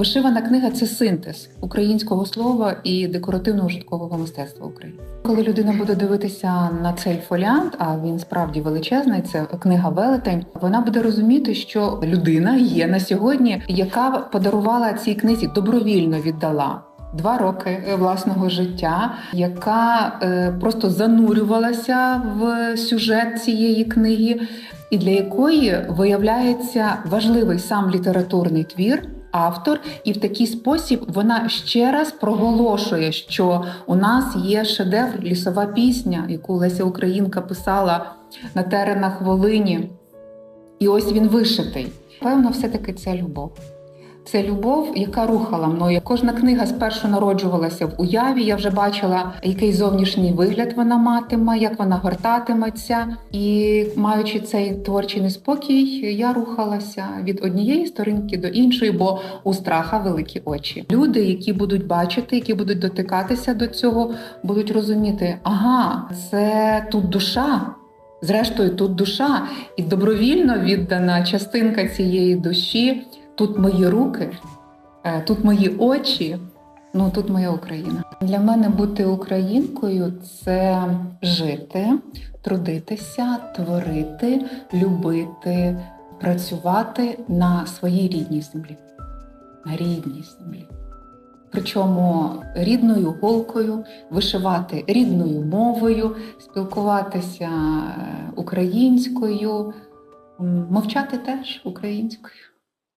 Вишивана книга це синтез українського слова і декоративно-ужиткового мистецтва України. Коли людина буде дивитися на цей фоліант, а він справді величезний, це книга Велетень. Вона буде розуміти, що людина є на сьогодні, яка подарувала цій книзі добровільно віддала. Два роки е, власного життя, яка е, просто занурювалася в сюжет цієї книги, і для якої виявляється важливий сам літературний твір, автор, і в такий спосіб вона ще раз проголошує, що у нас є шедевр лісова пісня, яку Леся Українка писала на теренах Волині. І ось він вишитий. Певно, все-таки це любов. Це любов, яка рухала мною. Кожна книга спершу народжувалася в уяві. Я вже бачила, який зовнішній вигляд вона матиме, як вона гортатиметься. І маючи цей творчий неспокій, я рухалася від однієї сторінки до іншої, бо у страха великі очі. Люди, які будуть бачити, які будуть дотикатися до цього, будуть розуміти, ага, це тут душа. Зрештою, тут душа, і добровільно віддана частинка цієї душі. Тут мої руки, е, тут мої очі, ну тут моя Україна. Для мене бути українкою це жити, трудитися, творити, любити, працювати на своїй рідній землі. На рідній землі. Причому рідною голкою, вишивати рідною мовою, спілкуватися е, українською, мовчати теж українською.